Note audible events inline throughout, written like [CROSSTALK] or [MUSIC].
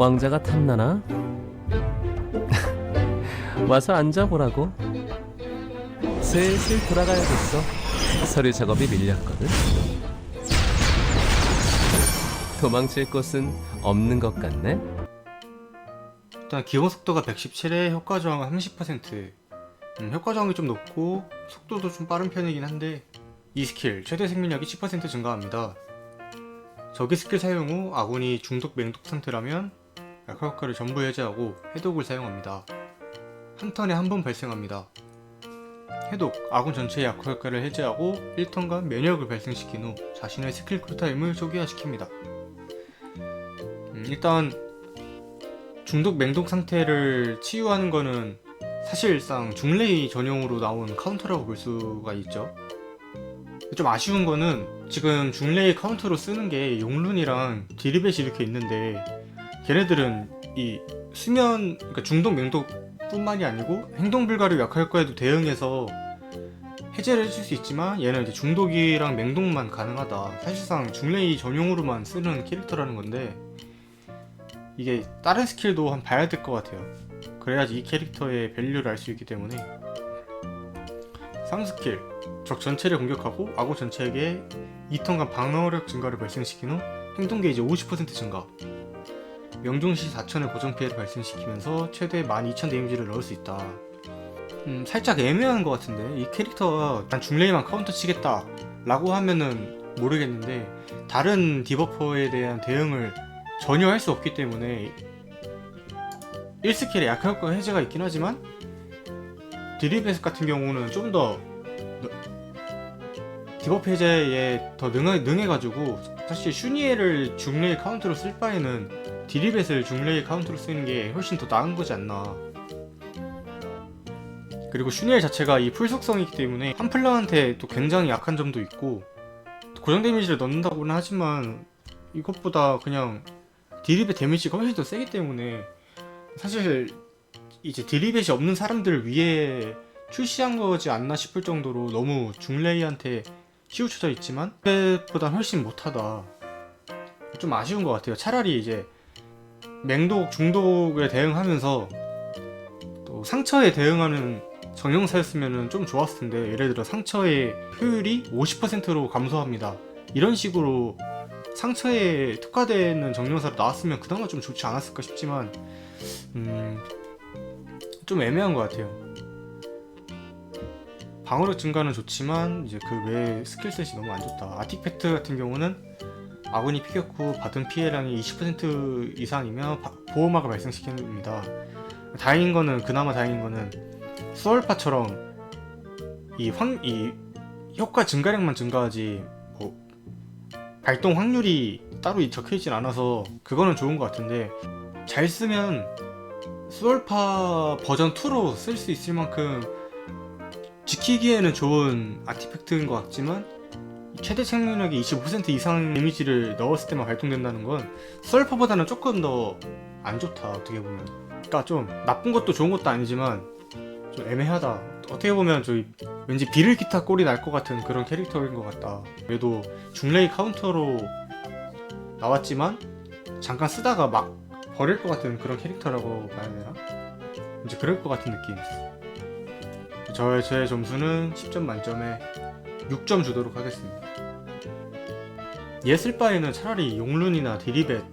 왕자가 탐나나? [LAUGHS] 와서 앉아보라고. 슬슬 돌아가야겠어. 서류 작업이 밀렸거든. 도망칠 곳은 없는 것 같네. 일단 기본 속도가 117에 효과 저항은 30% 음, 효과 저항이 좀 높고 속도도 좀 빠른 편이긴 한데 이 스킬 최대 생명력이 10% 증가합니다 적의 스킬 사용 후 아군이 중독 맹독 상태라면 약화 효과를 전부 해제하고 해독을 사용합니다. 한 턴에 한 번 발생합니다. 해독 아군 전체의 약화 효과를 해제하고 1턴간 면역을 발생시킨 후 자신의 스킬 쿨타임을 초기화시킵니다. 음, 일단 중독 맹독 상태를 치유하는 거는 사실상 중레이 전용으로 나온 카운터라고 볼 수가 있죠. 좀 아쉬운 거는 지금 중레이 카운터로 쓰는 게 용룬이랑 디리벳이 이렇게 있는데 걔네들은 이 수면 그러니까 중독 맹독 뿐만이 아니고 행동 불가를 약할 거에도 대응해서 해제를 해줄 수 있지만 얘는 이제 중독이랑 맹독만 가능하다. 사실상 중레이 전용으로만 쓰는 캐릭터라는 건데 이게 다른 스킬도 한 봐야 될 것 같아요. 그래야지 이 캐릭터의 밸류를 알 수 있기 때문에 상 스킬 적 전체를 공격하고 아군 전체에게 2턴간 방어력 증가를 발생시킨 후 행동 게이지 50% 증가 명중시 4천의 고정 피해를 발생시키면서 최대 12,000 데미지를 넣을 수 있다. 음, 살짝 애매한 것 같은데 이 캐릭터가 난 중레이만 카운터 치겠다 라고 하면은 모르겠는데 다른 디버퍼에 대한 대응을 전혀 할 수 없기 때문에 1스킬에 약한 효과 해제가 있긴 하지만 드리베스 같은 경우는 좀 더 디버프 해제에 더 능해, 능해가지고 사실 슈니에를 중레이 카운트로 쓸 바에는 디리벳을 중레이 카운트로 쓰는 게 훨씬 더 나은 거지 않나. 그리고 슈니엘 자체가 이 풀속성이기 때문에 한 플랑한테 또 굉장히 약한 점도 있고 고정 데미지를 넣는다고는 하지만 이것보다 그냥 디립의 데미지가 훨씬 더 세기 때문에 사실 이제 디립et이 없는 사람들을 위해 출시한 거지 않나 싶을 정도로 너무 중레이한테 치우쳐져 있지만 그보다 훨씬 못하다. 좀 아쉬운 것 같아요. 차라리 이제 맹독 중독에 대응하면서 또 상처에 대응하는 정형사였으면 좀 좋았을 텐데 예를 들어 상처의 효율이 50%로 감소합니다 이런 식으로 상처에 특화되는 정령사로 나왔으면 그나마 좀 좋지 않았을까 싶지만 음, 좀 애매한 것 같아요. 방어력 증가는 좋지만 이제 그 외에 스킬셋이 너무 안 좋다. 아티팩트 같은 경우는 아군이 피격 후 받은 피해량이 20% 이상이면 바- 보호막을 발생시킵니다. 다행인 거는 그나마 다행인 거는 수월파처럼 이 확, 이 효과 증가량만 증가하지 뭐 발동 확률이 따로 적혀 있진 않아서 그거는 좋은 것 같은데 잘 쓰면 수월파 버전 2로 쓸 수 있을 만큼 지키기에는 좋은 아티팩트인 것 같지만 최대 생명력이 25% 이상 데미지를 넣었을 때만 발동된다는 건 수월파보다는 조금 더 안 좋다 어떻게 보면 그러니까 좀 나쁜 것도 좋은 것도 아니지만 좀 애매하다 어떻게 보면 저희 왠지 비를 기타 꼴이 날 것 같은 그런 캐릭터인 것 같다 그래도 중레이 카운터로 나왔지만 잠깐 쓰다가 막 버릴 것 같은 그런 캐릭터라고 봐야 되나? 이제 그럴 것 같은 느낌. 저의 제 점수는 10점 만점에 6점 주도록 하겠습니다. 얘쓸 바에는 차라리 용룬이나 디리벳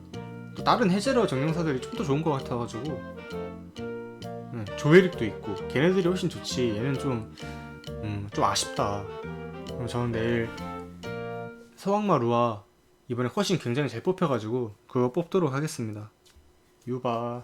또 다른 해제러 정령사들이 좀 더 좋은 것 같아가지고 음, 조에릭도 있고 걔네들이 훨씬 좋지 얘는 좀, 음, 좀 아쉽다 그럼 저는 내일 서왕마 루아 이번에 컷신 굉장히 잘 뽑혀가지고 그거 뽑도록 하겠습니다. 유바